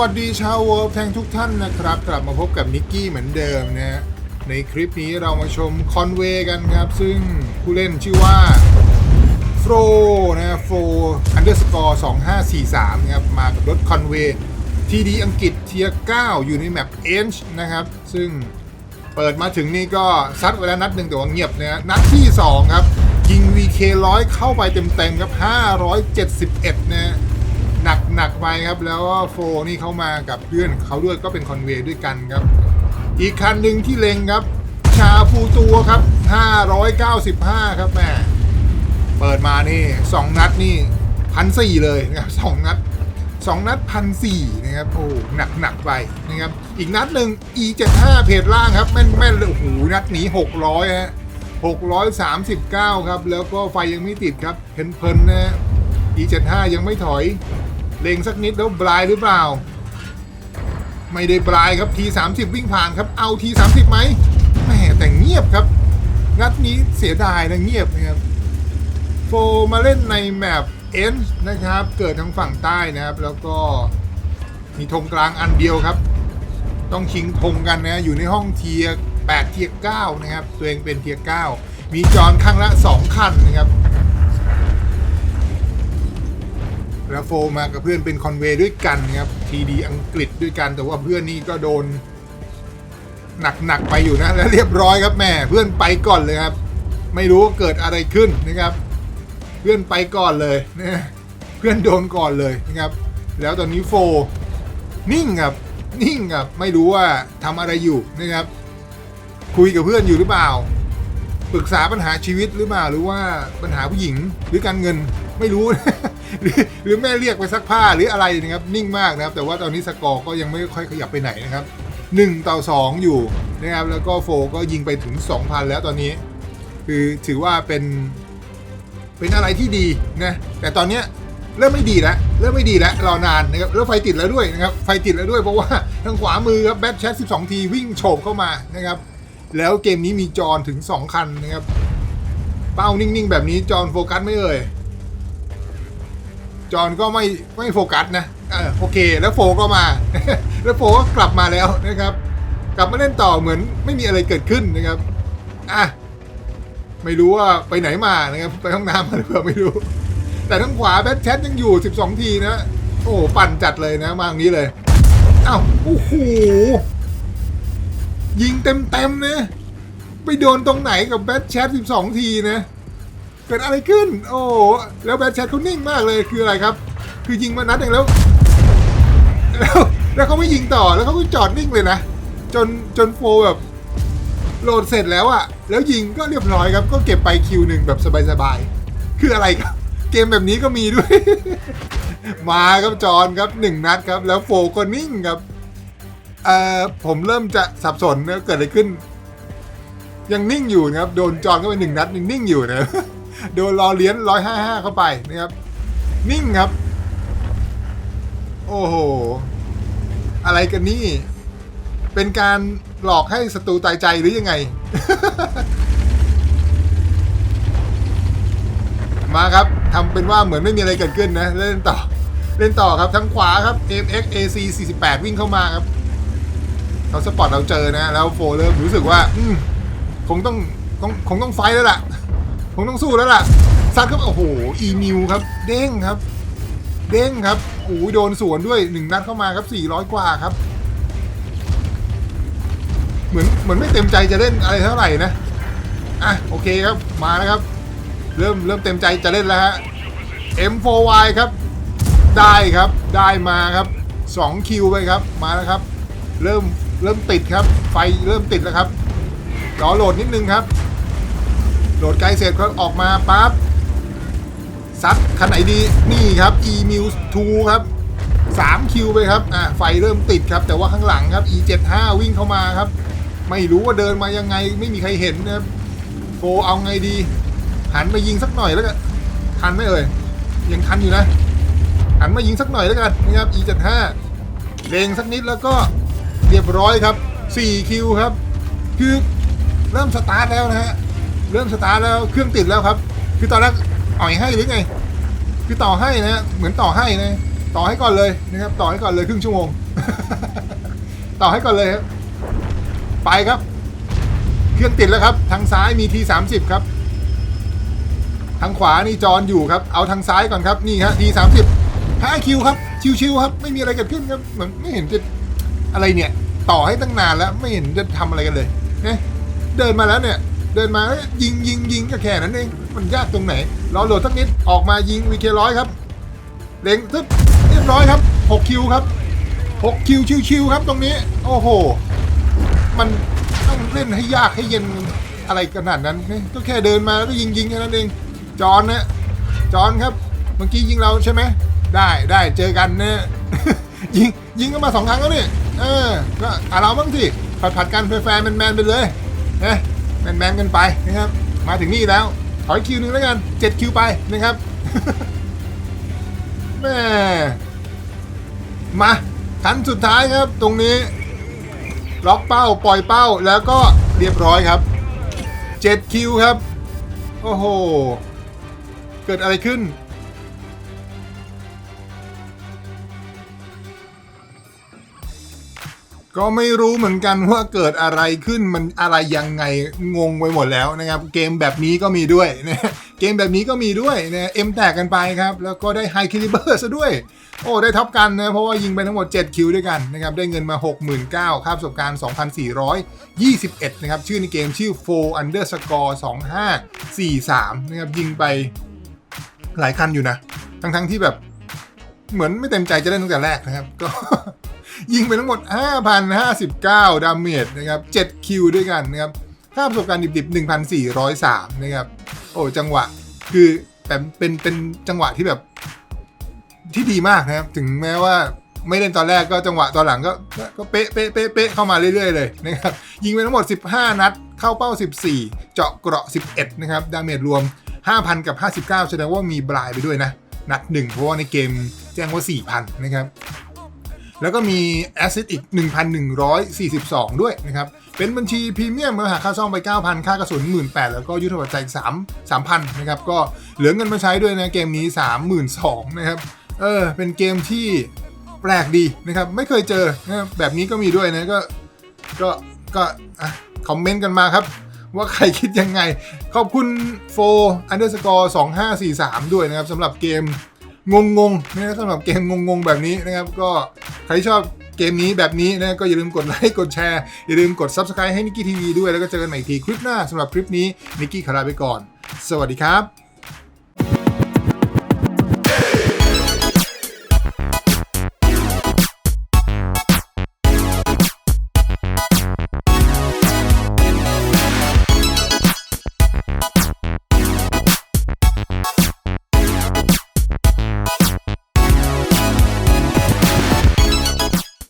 วัสดีชาวเวิร์ลแทงทุกท่านนะครับ กลับมาพบกับนิกกี้เหมือนเดิมนะฮะในคลิปนี้เรามาชมคอนเวย์กันครับ ซึ่งผู้เล่นชื่อว่าโฟรนะโฟอันเดอร์สกอร์2543นะครับ มากับรถคอนเวย์ทีดีอังกฤษเทีย9อยู่ในแมปเอนช์นะครับ ซึ่งเปิดมาถึงนี่ก็ซัดไว้แล้วนัดหนึ่งแต่ว่าเงียบนะฮะนัดที่ 2 ครับ ยิง VK ร้อยเข้าไปเต็มๆครับ 571 นะฮะ หนักหนักไปครับ แล้วโฟนี่เข้ามากับเพื่อนเขาด้วยก็เป็นคอนเวย์ด้วยกันครับ อีกคันหนึ่งที่เล็งครับ ชาฟูตัวครับ 595 ครับแม่เปิดมานี่2นัดนี่พันสี่เลยนะครับสองนัด2นัดพันสี่นะครับโอ้หนักหนักไปนะครับอีกนัดหนึ่ง E75 เพจล่างครับ แม่นแม่นเลยโอ้โหนัดหนี600ฮะ639ครับ แล้วก็ไฟยังไม่ติดครับเพลินๆนะฮะ E75 ยังไม่ถอย เล็งสักนิดแล้วบลายหรือเปล่า ไม่ได้บลายครับ T30 วิ่งผ่านครับเอา T30 ไหมแหมแต่เงียบครับ นัดนี้เสียดายนะเงียบนะครับโฟมาเล่นในแมปเอ็นนะครับ เกิดทางฝั่งใต้นะครับ แล้วก็มีธงกลางอันเดียวครับ ต้องชิงธงกันนะอยู่ในห้องเทียร์8เทียร์9นะครับ ตัวเองเป็นเทียร์9มีจอนข้างละ 2 คันนะครับ แล้วโฟมากับเพื่อนเป็นคอนเวย์ด้วยกันครับทีดีอังกฤษด้วยกัน แต่ว่าเพื่อนนี่ก็โดน หนักๆไปอยู่นะ แล้วเรียบร้อยครับแม่เพื่อนไปก่อนเลยครับ ไม่รู้ว่าเกิดอะไรขึ้นนะครับ เพื่อนไปก่อนเลยนะเพื่อนโดนก่อนเลยนะครับ แล้วตอนนี้โฟนิ่งครับนิ่งครับไม่รู้ว่าทำอะไรอยู่นะครับ คุยกับเพื่อนอยู่หรือเปล่าปรึกษาปัญหาชีวิตหรือเปล่าหรือว่าปัญหาผู้หญิงหรือการเงินไม่รู้ หรือหรือแม่เรียกไปซักผ้าหรืออะไรนะครับนิ่งมากนะครับ แต่ว่าตอนนี้สกอร์ก็ยังไม่ค่อยขยับไปไหนนะครับ1ต่อ2 อยู่นะครับแล้วก็โฟก็ยิงไปถึง 2,000 แล้วตอนนี้ คือถือว่าเป็นเป็นอะไรที่ดีนะแต่ตอนเนี้ยเริ่มไม่ดีแล้วเริ่มไม่ดีแล้วรอนานนะครับแล้วไฟติดแล้วด้วยนะครับไฟติดแล้วด้วยเพราะว่าทางขวามือครับแบทแชท12 ทีวิ่งโฉบเข้ามานะครับแล้วเกมนี้มีจอนถึง 2 คันนะครับ เป้านิ่งๆ แบบนี้จอนโฟกัสไม่เอ่ย จอนก็ไม่ไม่โฟกัสนะเออโอเค แล้วโฟก็มา แล้วโฟก็กลับมาแล้วนะครับ กลับมาเล่นต่อเหมือนไม่มีอะไรเกิดขึ้นนะครับอะไม่รู้ว่าไปไหนมานะครับไปห้องน้ำมาหรือเปล่าไม่รู้ แต่ทางขวาแบทแชทยังอยู่ 12 ทีนะโอ้ปั่นจัดเลยนะมาตรงนี้เลยอ้าวโอ้โหยิงเต็มเต็มนะไปโดนตรงไหนกับแบทแชท12 ทีนะ เกิดอะไรขึ้น โอ้แล้วแบทแชทเขานิ่งมากเลยคืออะไรครับ คือยิงมานัดหนึ่งแล้ว แล้วแล้วเขาไม่ยิงต่อแล้วเขาก็จอดนิ่งเลยนะ จนจนโฟแบบโหลดเสร็จแล้วอะแล้วยิงก็เรียบร้อยครับ ก็เก็บไปคิวหนึ่งแบบสบายๆ คืออะไรครับ เกมแบบนี้ก็มีด้วย มาครับจอนครับหนึ่งนัดครับ แล้วโฟก็นิ่งครับ เอ่อผมเริ่มจะสับสนนะเกิดอะไรขึ้น ยังนิ่งอยู่นะครับ โดนจอนเข้าไปหนึ่งนัดยังนิ่งอยู่นะ โดนรอเลี้ยนร้อยห้าห้าเข้าไปนะครับ นิ่งครับ โอ้โห อะไรกันนี่ เป็นการหลอกให้ศัตรูตายใจหรือยังไง มาครับทำเป็นว่าเหมือนไม่มีอะไรเกิดขึ้นนะ เล่นต่อ เล่นต่อครับทั้งขวาครับ MX AC 48 วิ่งเข้ามาครับเขาสปอร์ตเราเจอนะ แล้วโฟเริ่มรู้สึกว่า อืมคงต้องต้องคงต้องไฟท์แล้วล่ะ งต้องสู้แล้วล่ะซัดครับโอ้โหอีนิวครับเด้งครับ เด้งครับโอ้ยโดนสวนด้วยหนึ่งนัดเข้ามาครับ400 กว่าครับ เหมือนเหมือนไม่เต็มใจจะเล่นอะไรเท่าไหร่นะอะโอเคครับมาแล้วครับ เริ่มเริ่มเต็มใจจะเล่นแล้วฮะ M4Y ครับ ได้ครับได้มาครับ2คิวไปครับมาแล้วครับ เริ่มเริ่มติดครับ ไฟเริ่มติดแล้วครับรอโหลดนิดนึงครับ โหลดไกลเสร็จก็ออกมาปั๊บซัดคันไหนดีนี่ครับ e m u s 2ครับ3คิวไปครับอะไฟเริ่มติดครับ แต่ว่าข้างหลังครับ e75 วิ่งเข้ามาครับ ไม่รู้ว่าเดินมายังไงไม่มีใครเห็นนะครับโฟเอาไงดี หันมายิงสักหน่อยแล้วกันทันไหมเอ่ยยังทันอยู่นะ หันมายิงสักหน่อยแล้วกันนะครับ e75 เลงสักนิดแล้วก็เรียบร้อยครับ4คิวครับคือเริ่มสตาร์ทแล้วนะฮะ เริ่มสตาร์ทแล้วเครื่องติดแล้วครับ คือตอนแรกอ่อยให้หรือไง คือต่อให้นะเหมือนต่อให้นะต่อให้ก่อนเลยนะครับต่อให้ก่อนเลยครึ่งชั่วโมง ต่อให้ก่อนเลยครับไปครับ เครื่องติดแล้วครับ ทางซ้ายมีทีสามสิบครับ ทางขวานี่จอนอยู่ครับ เอาทางซ้ายก่อนครับนี่ฮะทีสามสิบห้าคิวครับชิวๆครับ ไม่มีอะไรเกิดขึ้นครับเหมือนไม่เห็นจะอะไรเนี่ย ต่อให้ตั้งนานแล้วไม่เห็นจะทำอะไรกันเลยเนี่ยเดินมาแล้วเนี่ย เดินมาเอ้ยยิงยิงยิงก็แค่นั้นเอง มันยากตรงไหนรอโหลดสักนิดออกมายิงวีเคร้อยครับ เล็งทึบเรียบร้อยครับ6คิวครับ6คิวชิวๆครับตรงนี้ โอ้โห มันต้องเล่นให้ยากให้เย็นอะไรขนาดนั้นก็แค่เดินมาแล้วก็ยิงยิงแค่นั้นเองจอนนะจอนครับเมื่อกี้ยิงเราใช่ไหมได้ได้เจอกันนะยิงยิงกันมาสองครั้งแล้วนี่เออก็อะเราบ้างสิผัดผัดกันแฟร์ๆแมนไปเลยนะ แมนๆกันไปนะครับ มาถึงนี่แล้วขออีกคิวหนึ่งแล้วกันเจ็ดคิวไปนะครับแม่มาขั้นสุดท้ายครับ ตรงนี้ ล็อกเป้าปล่อยเป้าแล้วก็เรียบร้อยครับเจ็ดคิวครับ โอ้โห เกิดอะไรขึ้น ก็ไม่รู้เหมือนกันว่าเกิดอะไรขึ้นมันอะไรยังไงงงไปหมดแล้วนะครับ เกมแบบนี้ก็มีด้วยนะเกมแบบนี้ก็มีด้วยนะเอ็มแตกกันไปครับ แล้วก็ได้ไฮคิลิเบอร์ซะด้วย โอ้ได้ท็อปกันนะเพราะว่ายิงไปทั้งหมด 7 คิวด้วยกันนะครับ ได้เงินมา 69,000ค่าประสบการณ์ 2,421 นะครับ ชื่อในเกมชื่อ4 underscore 2543 นะครับ ยิงไปหลายคันอยู่นะ ทั้งๆที่แบบเหมือนไม่เต็มใจจะเล่นตั้งแต่แรกนะครับก็ ยิงไปทั้งหมด 5,059 ดาเมจนะครับ7คิวด้วยกันนะครับค่าประสบการณ์ดิบๆ 1,403 นะครับ โอ้จังหวะคือแต่เป็นเป็นจังหวะที่แบบที่ดีมากนะครับ ถึงแม้ว่าไม่เล่นตอนแรกก็จังหวะตอนหลังก็ก็ก็เป๊ะเป๊ะเป๊ะเป๊ะเข้ามาเรื่อยๆเลยนะครับ ยิงไปทั้งหมด 15 นัด เข้าเป้า 14 เจาะเกราะ 11 นะครับ ดาเมจรวม 5,000 กับ 59 แสดงว่ามีบลายไปด้วยนะ นัดหนึ่งเพราะว่าในเกมแจ้งว่า 4,000 นะครับ แล้วก็มีแอสซิดอีก 1,142 ด้วยนะครับ เป็นบัญชีพรีเมียมมาหาค่าซ่อมไป 9,000 ค่ากระสุน 18,000 แล้วก็ยุทธปัจจัย3 3,000 นะครับ ก็เหลือเงินมาใช้ด้วยนะ เกมนี้ 32,000 นะครับ เออ เป็นเกมที่แปลกดีนะครับ ไม่เคยเจอนะแบบนี้ก็มีด้วยนะก็ก็ก็คอมเมนต์กันมาครับ ว่าใครคิดยังไง ขอบคุณโฟ underscore 2543 ด้วยนะครับสำหรับเกมงงงๆนะสำหรับเกมงงๆ แบบนี้นะครับก็ รที่ชอบเกมนี้แบบนี้นะก็อย่าลืมกดไลค์กดแชร์ อย่าลืมกด Subscribe ให้นิกกี้ทีวีด้วยแล้วก็เจอกันใหม่อีกทีคลิปหน้าสำหรับคลิปนี้นิกกี้ขอลาไปก่อน สวัสดีครับ